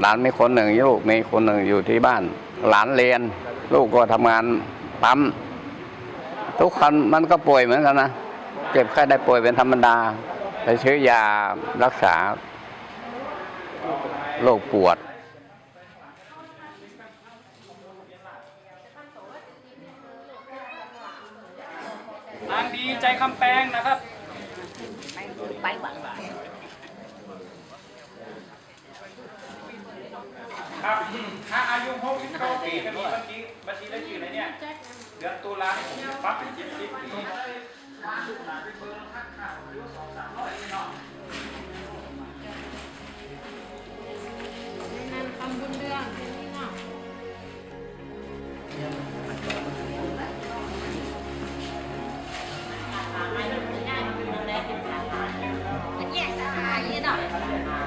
หลานมีคนหนึ่งลูกมีคนหนึ่งอยู่ที่บ้าน หลานเรียน ลูกก็ทำงานปั๊มทุกคนมันก็ป่วยเหมือนกันนะเจ็บแค่ได้ป่วยเป็นธรรมดาไปซื้อยารักษาโรคปวด นางดีใจคำแปลงนะครับไปหวัง ถ้าอายุหกสิปีก็มีบัญชีบัญชีได้ชื่ออะเนี่ย เดือนตุลาเนผมปั๊บเป็นเจ็ดสิบปีมานไปเบอร์ข้างข้าวหรือสองสามร้อยนี่เนาะนั่นทำบุญเดือนนี่เนาะไม่ได้ไม่เนเรื่องแรกเป็นสาาแยกสาขเนี่ยเนาะ